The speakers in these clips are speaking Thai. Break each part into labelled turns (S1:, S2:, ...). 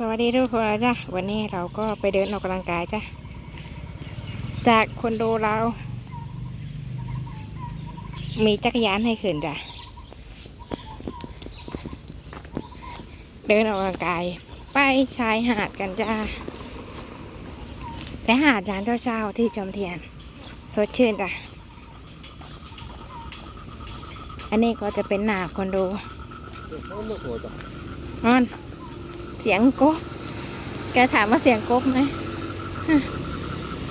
S1: สวัสดีทุกคนจ้ะวันนี้เราก็ไปเดินออกกำลังกายจ้ะจากคอนโดเรา มีจักรยานให้ขึ้นจ้ะเดินออกกำลังกาย ไปชายหาดกันจ้าแต่หาดยามเช้าๆที่จอมเทียน สดชื่นจ้ะอันนี้ก็จะเป็นหนาคอนโดออนเสียงกบ แกถามว่าเสียงกบไหม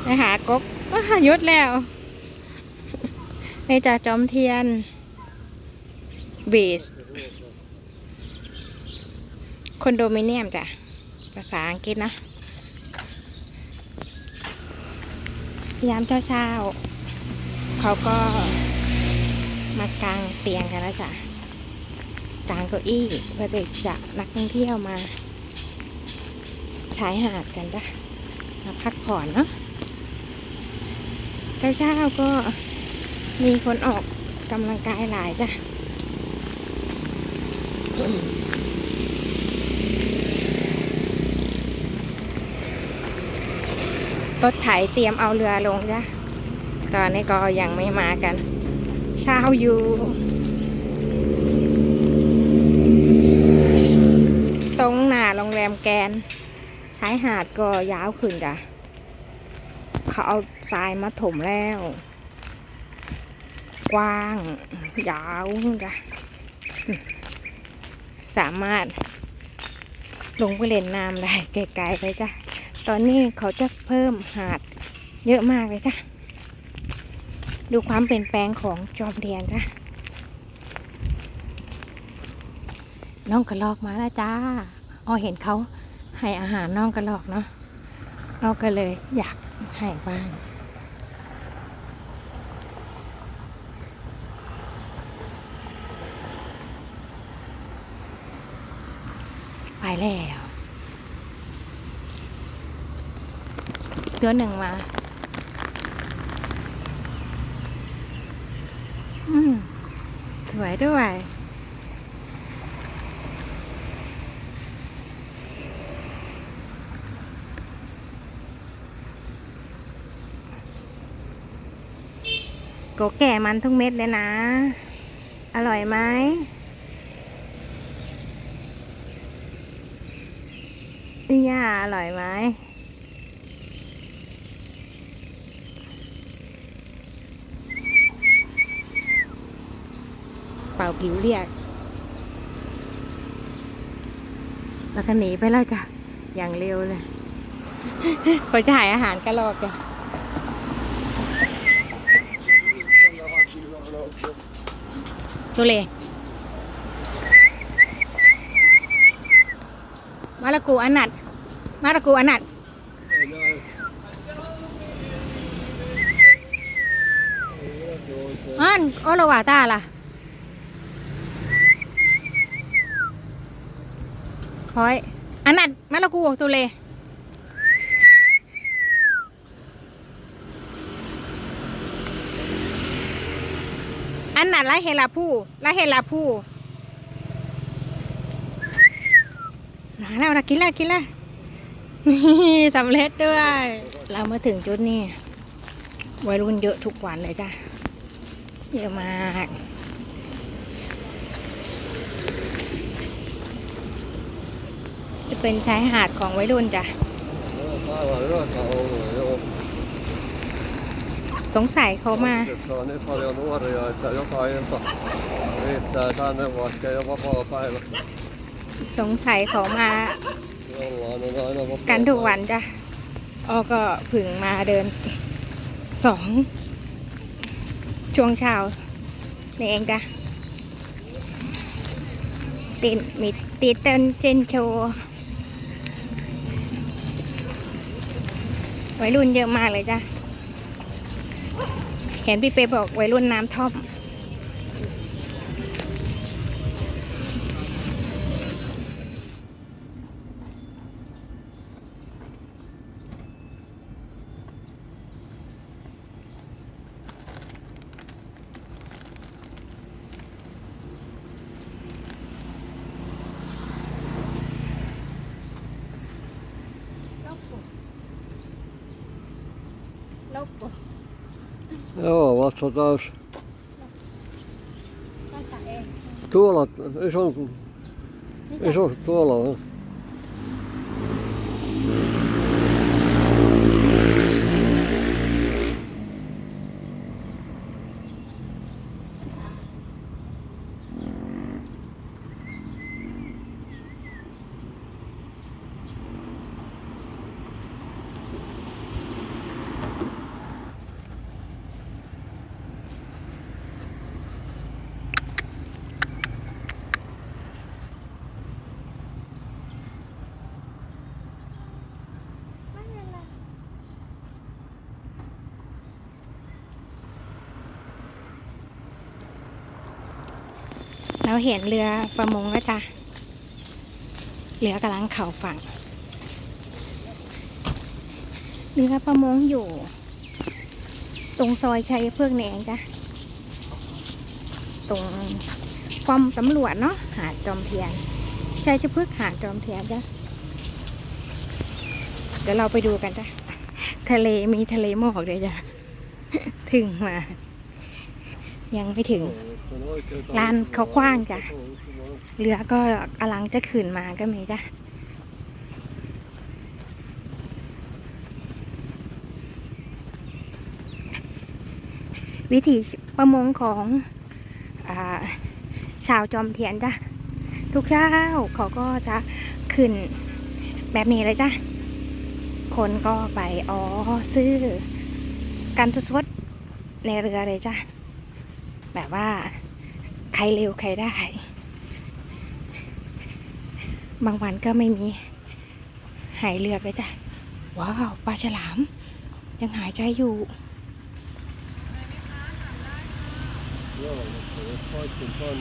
S1: ไปหากบก็หายุดแล้วในจ่าจอมเทียนเบสคอนโดมิเนียมจ้ะ ภาษาอังกฤษนะ ยามเช้าๆเขาก็มากางเตียงกันแล้วจ้ะกางเก้าอี้เพื่อจะนักท่องเที่ยวมา ชายหาดกันจ้ะมาพักผ่อนเนาะเช้าๆก็มีคนออกกำลังกายหลายจ้ะรถไถเตรียมเอาเรือลงจ้ะ ตอนนี้ก็ยังไม่มากัน เช้าอยู่ ตรงหน้าโรงแรมแกนายหาดก็ยาวขึ้นจ้ะเขาเอาทรายมาถมแล้ว กว้าง ยาวจ้ะสามารถลงไปเล่นน้ำได้ไกลๆเลยจ้ะ ตอนนี้เขาจะเพิ่มหาดเยอะมากเลยจ้ะ ดูความเปลี่ยนแปลงของจอมเทียนจ้ะ น้องกระลอกมาแล้วจ้า อ๋อเห็นเขา ให้อาหารน้องกระลอกเนาะเราก็เลยอยากให้บ้างไปแล้ว ตัวหนึ่งมา อืม สวยด้วย ก็แก่มันทุกเม็ดเลยนะ อร่อยไหมนี่ย่าอร่อยไหมเป่าผิวเรียก แล้วก็หนีไปแล้วจ้ะ อย่างเร็วเลยเขาจะหายอาหารกระรอกจ้ะ ตัวเลมาละกูอันนัดมาละกูอันนัดอันโอโลวาตาล่ะคอยอันนัดมาละกูตัวเล อันนั้นละเฮลาผู้ละเฮลาผู้มาแล้วนะกินล้วกินแล้วสำเร็จด้วย เรามาถึงจุดนี้วัยรุ่นเยอะทุกวันเลยจ้ะเยอะมากจะเป็นชายหาดของวัยรุ่นจ้ะ สงสัยเขามา
S2: Nyt on niin paljon nuoria, että joka ilta riittää tänne, vaikka ei ole vapaa päivä.
S1: สงสัยเขามา
S2: Jollain on aina vapaa
S1: กันทุกวันจ้ะออก็ผึ่งมาเดินสองช่วงเช้านี่เองจ้ะติดมีติดเต้นเจนโชว์วัยรุ่นเยอะมากเลยจ้ะ เห็นพี่เปบอกวัยรุ่นน้ำท่อม
S3: vatsataan.
S2: Tuolla, iso, iso tuolla on.
S1: เราเห็นเรือประมงแล้วจ้ะเรือกำลังเข่าฝั่ง เรือประมงอยู่ ตรงซอยชัยเพือกแหนงจ้ะ ตรงกรมตำรวจเนาะ หาดจอมเทียนชัยจะพึกหาดจอมเทียนจ้ะ เดี๋ยวเราไปดูกันจ้ะ ทะเลมีทะเลหมอกเลยจ้ะ ถึงมา ยังไม่ถึง ร้านเขากว้างจ้ะเรือก็กำลังจะขึ้นมาก็มีจ้ะวิถีประมงของอาชาวจอมเทียนจ้ะทุกเช้าเขาก็จะขึ้นแบบนี้เลยจ้ะ คนก็ไปอ๋อซื้อกันทุสดในเรือเลยจ้ะ แบบว่า ใครเร็วใครได้ บางวันก็ไม่มี หายเลือกเลยจ้ะ ว้าวปลาฉลาม ยังหายใจอยู่
S2: Joo, mutta jos paikkin ton,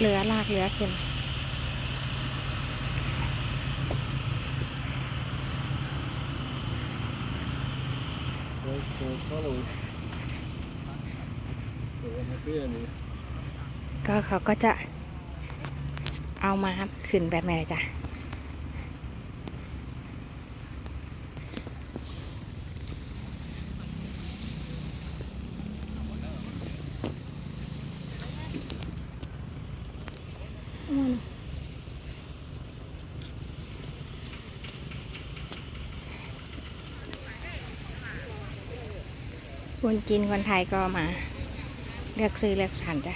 S1: เรือลากเรือขึ้น ก็เขาก็จะเอามาขึ้นแบบไหนจ้ะคนจีนคนไทยก็มา เลือกซื้อเลือกสั่นจ้ะ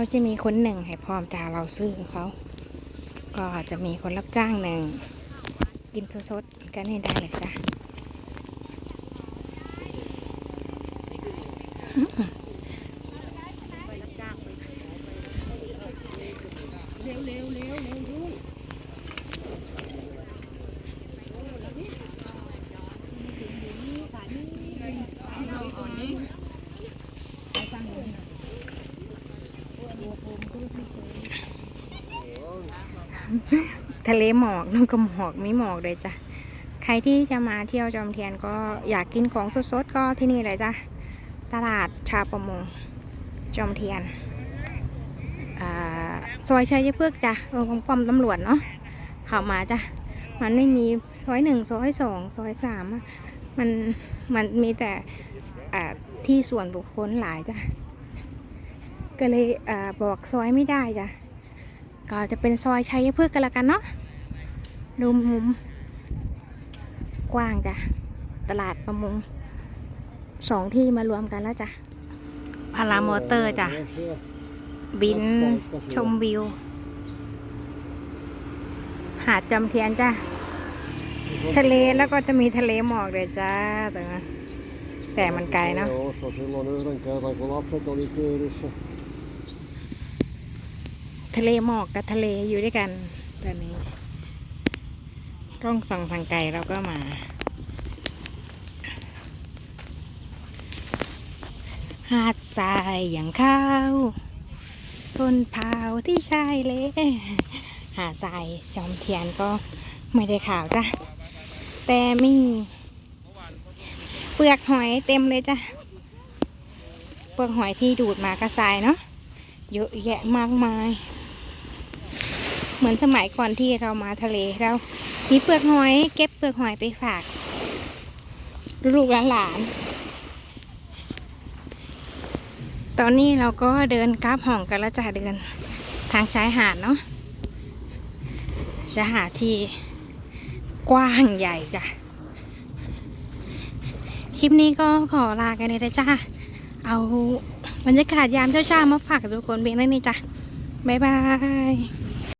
S1: เขาจะมีคนหนึ่งให้พร้อมจ่าเราซื้อเขา ก็จะมีคนรับจ้างหนึ่ง กินสดๆกันให้ได้เลยจ้ะ ทะเลหมอกนู่นก็หมอกไม่หมอกเลยจ้ะ ใครที่จะมาเที่ยวจอมเทียนก็อยากกินของสดๆก็ที่นี่เลยจ้ะ ตลาดชาประมงจอมเทียนอซอยชัยพฤกษ์จ้ะเออของป้อมตำรวจเนาะเข้ามาจ้ะ มันไม่มีซอยหนึ่งซอยสองซอยสามมันมันมีแต่ที่ส่วนบุคคลหลายจ้ะ ก็เลยอบอกซอยไม่ได้จ้ะก็จะเป็นซอยชัยพฤกษ์กันละกันเนาะดูมุมกว้างจ้ะตลาดประมงสองที่มารวมกันแล้วจ้ะพารามอเตอร์จ้ะบินชมวิว หาดจำเทียนจ้ะทะเลแล้วก็จะมีทะเลหมอกเลยจ้าตรงนั้นแต่มันไกลเนาะ ทะเลหมอกกับทะเลอยู่ด้วยกันตอนนี้ กล้องส่องทางไกลเราก็มา หาดทรายอย่างเขาต้นพาวที่ชายเลย หาดทรายชมเทียนก็ไม่ได้ข่าวจ้ะ แต่มีเปลือกหอยเต็มเลยจ้ะ เปลือกหอยที่ดูดมากระสายเนาะเยอะแยะมากมาย เหมือนสมัยก่อนที่เรามาทะเลเรามีเปลือกหอย เก็บเปลือกหอยไปฝากลูกหลาน ตอนนี้เราก็เดินกลับห้องกันแล้วจ้ะเดินทางชายหาดเนาะชายหาดที่กว้างใหญ่จ้ะ คลิปนี้ก็ขอลากันเลยนะจ้า เอาบรรยากาศยามเช้าๆมาฝากทุกคนเพียงเท่านี้จ้ะ บ๊ายบาย